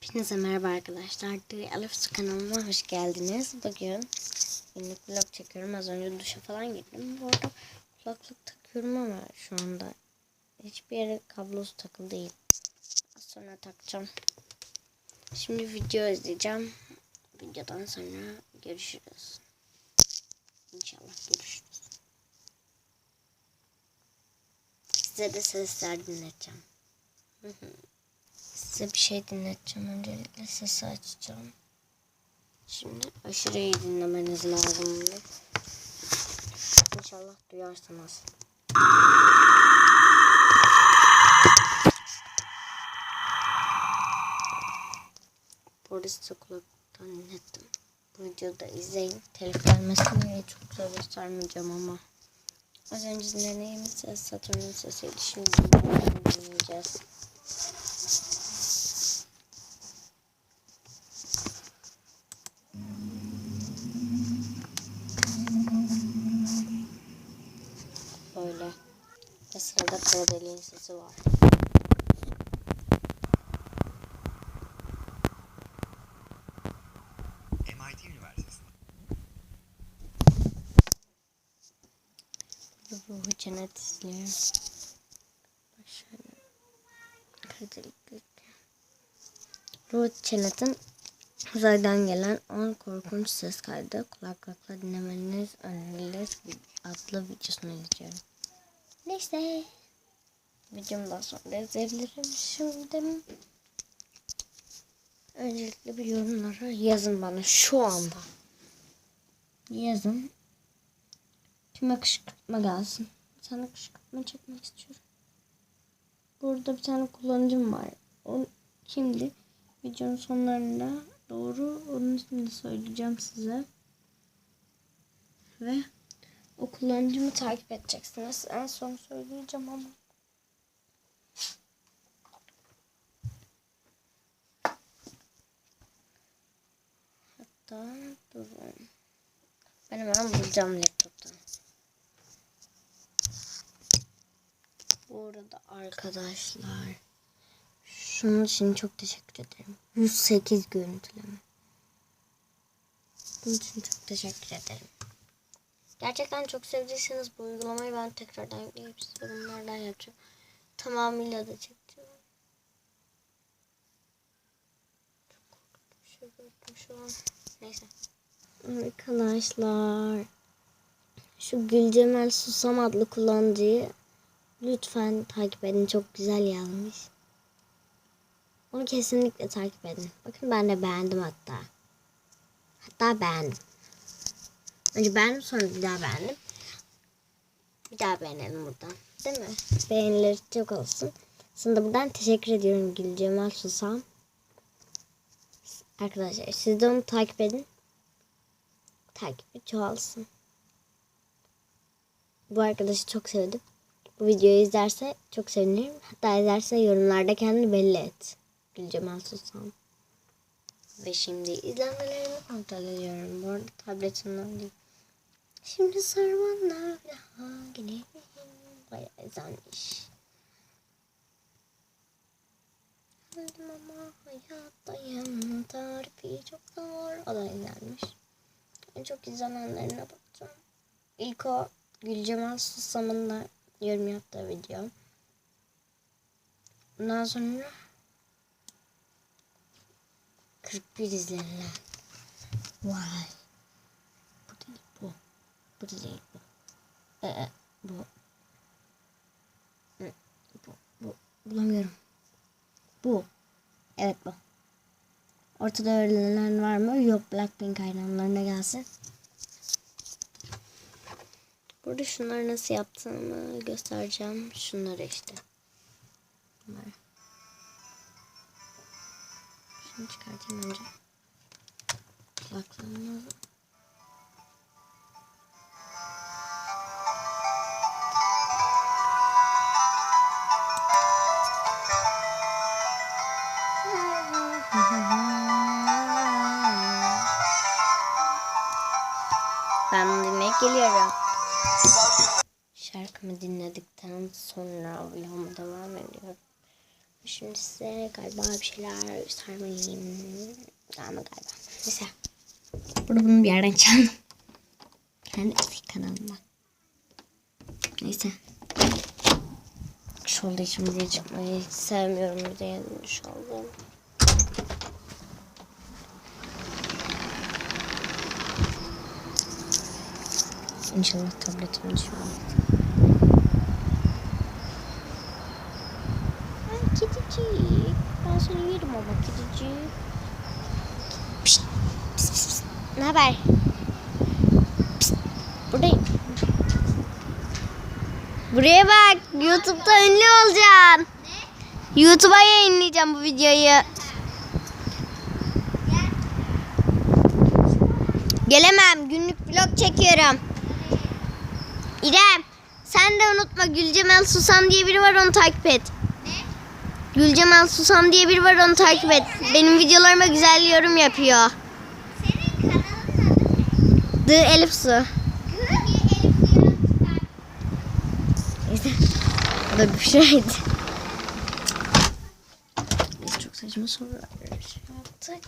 Hepinize merhaba arkadaşlar. The Alif kanalıma hoş geldiniz. Bugün günlük vlog çekiyorum. Az önce duşa falan girdim. Bu arada kulaklık takıyorum ama şu anda hiçbir yere kablosu takılı değil. Az sonra takacağım. Şimdi video izleyeceğim. Videodan sonra görüşürüz. İnşallah görüşürüz. Size de sesler dinleteceğim. Hı hı. Size bir şey dinleteceğim. Öncelikle sesi açacağım. Şimdi aşırı iyi dinlemeniz lazım. İnşallah duyarsınız. Polis kulaktan dinlettim. Bu videoda izleyin. Telif gelmesin çok güzel göstermeyeceğim ama. Az önce dinlediğimiz ses Saturn'un sesiydi. Şimdi dinleyeceğiz. Böyle. Kara deliğin sesi var. MIT Üniversitesi. Ruhu cennet delik Ruhu cennetin uzaydan gelen 10 korkunç ses kaydı kulaklıkla dinlemeniz önerilir adlı videosunu izliyorum. Neyse. Videomdan sonra izleyebilirim. Şimdi öncelikle bir yorumlara yazın bana şu anda. Yazın. Kime kışkırtma gelsin. Tane kışkırtma çekmek istiyorum. Burada bir tane kullanıcım var. O kimdi? Videonun sonlarında doğru onun ismini söyleyeceğim size. Ve o kullanıcımı takip edeceksiniz. En son söyleyeceğim ama. Durun. Ben hemen bulacağım laptoptan. Bu arada arkadaşlar şunun için çok teşekkür ederim. 108 görüntüleme. Bunun için çok teşekkür ederim. Gerçekten çok sevdiyseniz bu uygulamayı ben tekrardan yükleyip size bunlardan yapacağım. Tamamıyla da çekeceğim. Çok korktum. Şey gördüm şu an. Neyse. Arkadaşlar. Şu Gülcemel Susam adlı kullanıcıyı lütfen takip edin. Çok güzel yazmış. Onu kesinlikle takip edin. Bakın ben de beğendim hatta. Hatta beğendim. Önce beğendim sonra bir daha beğendim. Bir daha beğenelim buradan. Değil mi? Beğenileri çok olsun. Sana da buradan teşekkür ediyorum Gülcemal Susam. Arkadaşlar siz de onu takip edin. Takibi çoğalsın. Bu arkadaşı çok sevdim. Bu videoyu izlerse çok sevinirim. Hatta izlerse yorumlarda kendini belli et. Gülcemal Susam. Ve şimdi izlenmelerimi kontrol ediyorum. Bu arada tabletimden değil. Şimdi sarmanlar hangine bayağı izlenmiş. Öldüm ama hayattayım. Tarifi çok zor. O da izlenmiş. En çok izlenenlerine bakacağım. İlk o Gülcemal Susam'ın da yorum yaptığı video. Ondan sonra 41 izlenilen. Vay. Bu değil bu. Bu değil bu. Ee, bu. Hı, Bu. Bu. Bulamıyorum. Bu. Evet bu. Ortada öğrenilen var mı? Yok. Blackpink hayranlarına gelsin. Burada şunları nasıl yaptığımı göstereceğim. Şunları işte. Bunları. Şunu çıkartayım önce. Kulaklığımı geliyorum. Şarkımı dinledikten sonra vloguma devam ediyorum. Şimdi size galiba bir şeyler göstermeliyim. Galiba galiba. Mesela. Burada bunu bir yerden çaldım. Kendi eski kanalımdan. Neyse. Şu olduğu için buraya çıkmayı sevmiyorum. Bir de İnşallah tabletim düşmez. Kedicik. Ben seni yerim ama kedicik. Pişt, pis, pis, pis. Ne haber? Pişt, Buradayım. Buraya bak. YouTube'da ünlü olacaksın. YouTube'a yayınlayacağım bu videoyu. Gelemem. Günlük vlog çekiyorum. İrem. Sen de unutma Gülcemal Susam diye biri var onu takip et. Gülcemal Susam diye biri var onu takip et. Benim videolarıma güzel yorum yapıyor. Senin kanalın adı ne? The Elif Su. Neyse. O da bir şeydi. Biz çok saçma sorular yaptık.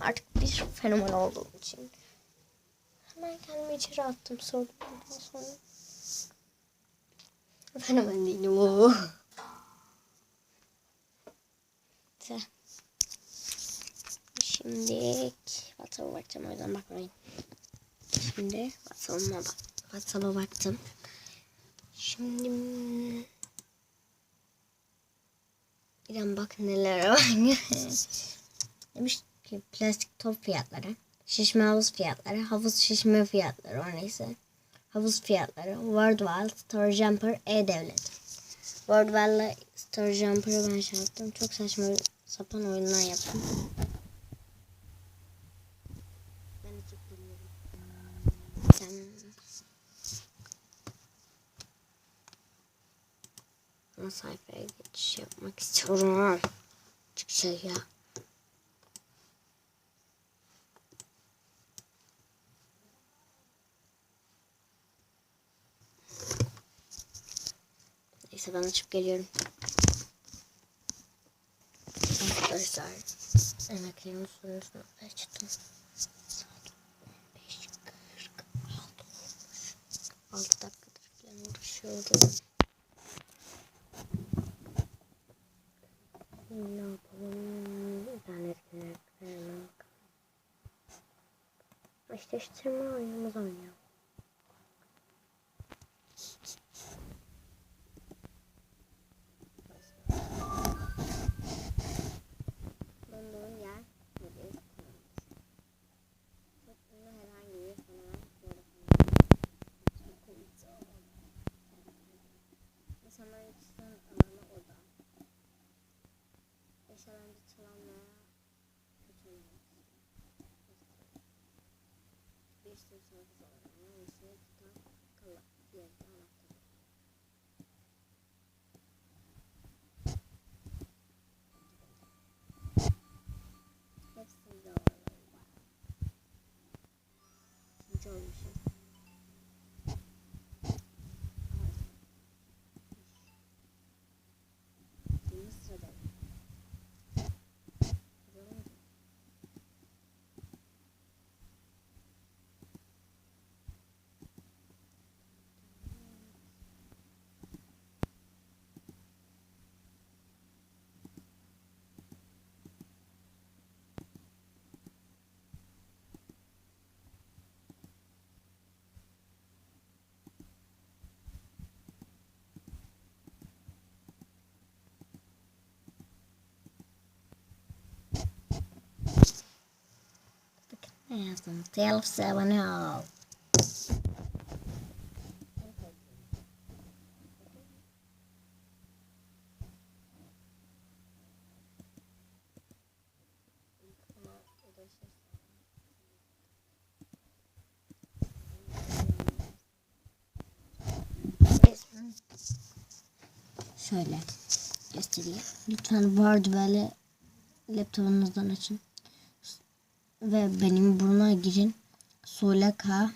Artık bir fenomen olduğum için. Hemen kendimi içeri attım sorduklardan sonra. Fenomen değilim o. Neyse. Şimdi WhatsApp'a bakacağım o yüzden bakmayın. Şimdi WhatsApp'ıma bak. WhatsApp'a baktım. Şimdi İrem bak neler var. Demiş ki plastik top fiyatları, şişme havuz fiyatları, havuz şişme fiyatları o neyse. Havuz fiyatları, Wordwall, Store Jumper, E-Devlet. Wordwall'la Store Jumper'ı ben şey yaptım. Çok saçma sapan oyunlar yaptım. Ben çok bilmiyorum. Sen sayfaya geçiş yapmak istiyorum. Çık şey ya. Neyse ben açıp geliyorum. Arkadaşlar emekliğimi soruyorsun açtım. Saat 15.46 olmuş. 6 dakikadır falan uğraşıyorum. Ne yapalım? İnternet kaynaklarına bakalım. Eşleştirme oyunumuz oynayalım. Ne yazdım? Telef abone ol. Şöyle göstereyim. Lütfen Word böyle laptopunuzdan açın ve benim burnuma girin. Solaka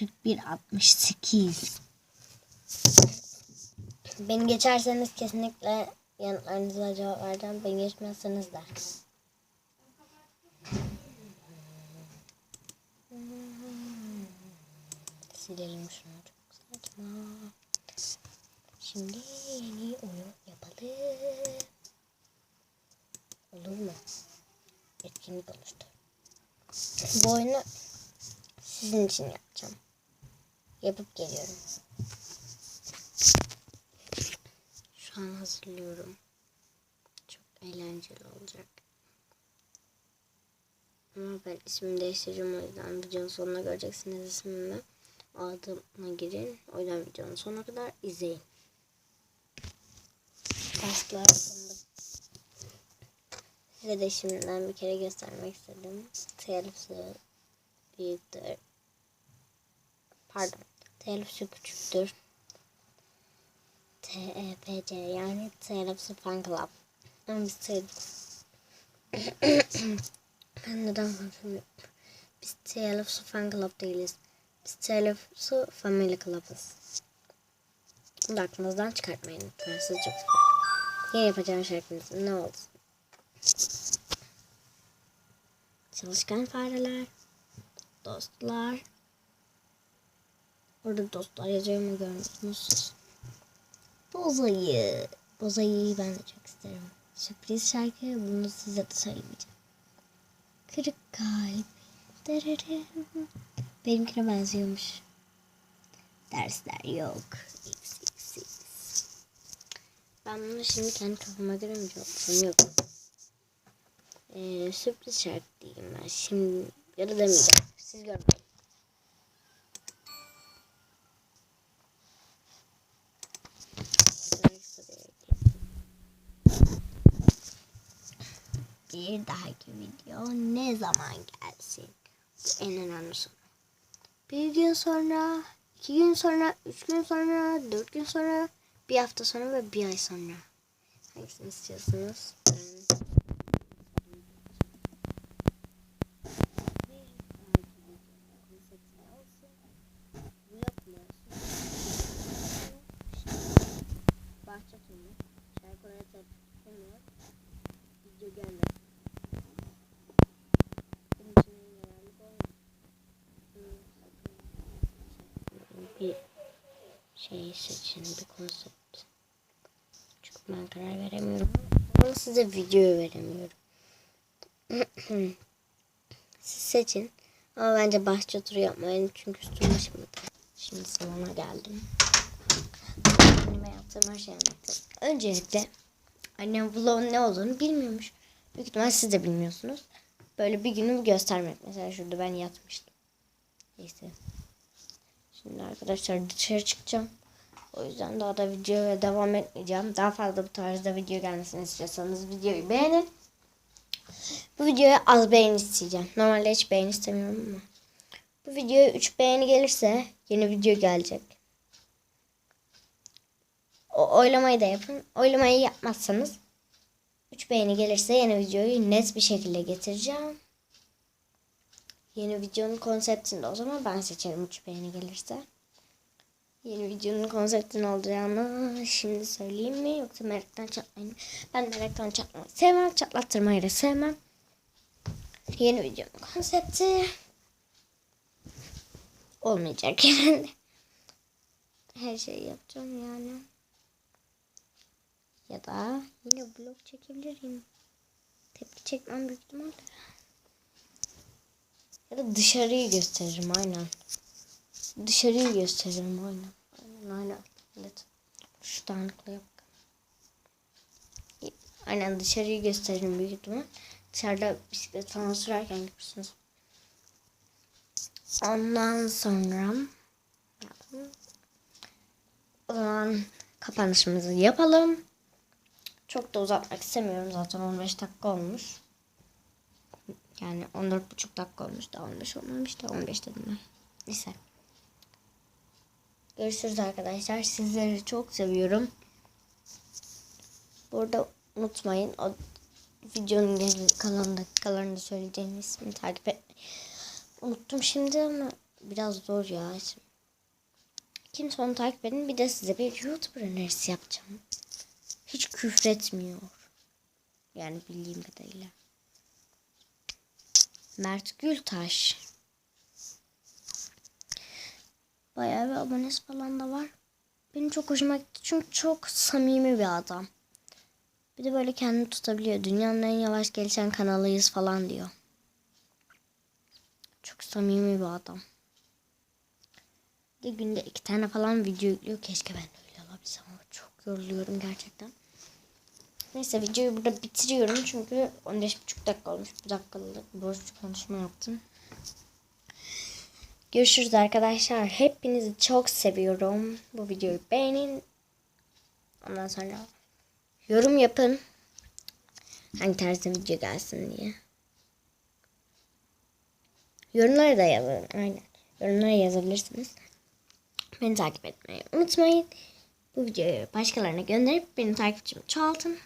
4168. Beni geçerseniz kesinlikle yanıtlarınıza cevap vereceğim. Ben geçmezseniz de. Silelim şunu çok saçma. Şimdi yeni oyun yapalım. Olur mu? Etkinlik oluştu. Bu oyunu sizin için yapacağım. Yapıp geliyorum. Şu an hazırlıyorum. Çok eğlenceli olacak. Ama ben ismimi değiştireceğim o yüzden videonun sonuna göreceksiniz ismimi. Adıma girin. O yüzden videonun sonuna kadar izleyin. Sonunda Size de şimdiden bir kere göstermek istedim. Telifsi büyüktür. Pardon. Telifsi küçüktür. TEPC yani Telifsi Fan Club. Ama biz Telifsi... ben neden konuşmuyorum? Biz Telifsi Fan Club değiliz. Biz Telifsi Family Club'ız. Bunu da aklınızdan çıkartmayın lütfen. Sizi çok. Yeni yapacağım şarkınız ne olsun? Çalışkan fareler. Dostlar. Orada dostlar yazıyor mu görmüyorsunuz? Bozayı. Bozayı'yı ben de çok isterim. Sürpriz şarkı bunu size de söyleyeceğim. Kırık kalp. Dırırım. Benimkine benziyormuş. Dersler yok. Ben bunu şimdi kendi kafama göre mi yapsam Ee, sürpriz şarkı diyeyim ben şimdi ya da demeyeceğim. Siz görmeyin. Bir dahaki video ne zaman gelsin? En önemli soru. Bir gün sonra, iki gün sonra, üç gün sonra, dört gün sonra, bir hafta sonra ve bir ay sonra. Hangisini istiyorsunuz? Ben... Bahçe turu. Şarkılara tepkimiyor. Video gelmedi. Benim için en önemli bu olmaz. Bir şey seçin, bir konsept. Çünkü ben karar veremiyorum. Ama size video veremiyorum. Siz seçin. Ama bence bahçe turu yapmayın çünkü üstüm başım biter. Şimdi salona geldim. Anneme yaptığım her şeyi anlattım. Öncelikle annem vlogun ne olduğunu bilmiyormuş. Büyük ihtimal siz de bilmiyorsunuz. Böyle bir günü göstermek. Mesela şurada ben yatmıştım. Neyse. Şimdi arkadaşlar dışarı çıkacağım. O yüzden daha da videoya devam etmeyeceğim. Daha fazla bu tarzda video gelmesini istiyorsanız videoyu beğenin. Bu videoya az beğeni isteyeceğim. Normalde hiç beğeni istemiyorum ama. Bu videoya 3 beğeni gelirse yeni video gelecek. O oylamayı da yapın. Oylamayı yapmazsanız 3 beğeni gelirse yeni videoyu net bir şekilde getireceğim. Yeni videonun konseptini de o zaman ben seçerim 3 beğeni gelirse. Yeni videonun konseptinin olacağını şimdi söyleyeyim mi yoksa meraktan çatlayayım? Ben meraktan çatlamayı sevmem, çatlattırmayı da sevmem. Yeni videonun konsepti olmayacak genelde. Her şeyi yapacağım yani. Ya da yine vlog çekebilirim. Tepki çekmem büyük ihtimalle. Ya da dışarıyı gösteririm aynen. Dışarıyı gösteririm aynen. Aynen aynen. Evet. Şu dağınıklığa bak. Aynen dışarıyı gösteririm büyük ihtimal. Dışarıda bisiklet falan sürerken görürsünüz. Ondan sonra o zaman kapanışımızı yapalım. Çok da uzatmak istemiyorum zaten 15 dakika olmuş. Yani 14,5 dakika olmuş da 15 olmamış da 15 dedim ben. Neyse. Görüşürüz arkadaşlar. Sizleri çok seviyorum. Burada unutmayın o videonun geri kalan dakikalarında söyleyeceğim ismini takip et. Unuttum şimdi ama biraz zor ya. Kimse onu takip edin. Bir de size bir YouTuber önerisi yapacağım. hiç küfretmiyor. Yani bildiğim kadarıyla. Mert Gültaş. Bayağı bir abonesi falan da var. Benim çok hoşuma gitti çünkü çok samimi bir adam. Bir de böyle kendini tutabiliyor. Dünyanın en yavaş gelişen kanalıyız falan diyor. Çok samimi bir adam. Bir de günde iki tane falan video yüklüyor. Keşke ben öyle olabilsem ama çok yoruluyorum gerçekten. Neyse videoyu burada bitiriyorum çünkü 15,5 dakika olmuş. Bir dakikalık boş konuşma yaptım. Görüşürüz arkadaşlar. Hepinizi çok seviyorum. Bu videoyu beğenin. Ondan sonra yorum yapın. Hangi tarzda video gelsin diye. Yorumlara da yazın. Aynen. Yorumlara yazabilirsiniz. Beni takip etmeyi unutmayın. Bu videoyu başkalarına gönderip benim takipçimi çoğaltın.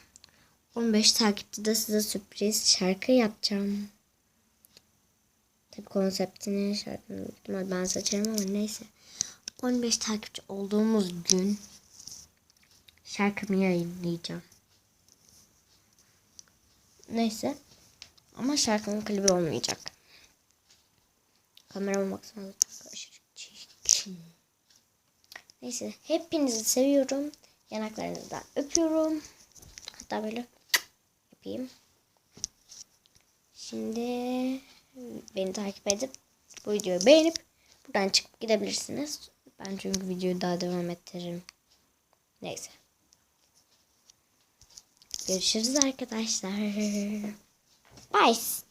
15 takipçide de size sürpriz şarkı yapacağım. Tabii konseptini şarkını ihtimal ben seçerim ama neyse. 15 takipçi olduğumuz gün şarkımı yayınlayacağım. Neyse. Ama şarkının klibi olmayacak. Kamerama baksana çok aşırı çirkin. Neyse. Hepinizi seviyorum. Yanaklarınızdan öpüyorum. Hatta böyle yapayım. Şimdi beni takip edip bu videoyu beğenip buradan çıkıp gidebilirsiniz. Ben çünkü videoyu daha devam ettiririm. Neyse. Görüşürüz arkadaşlar. Bye.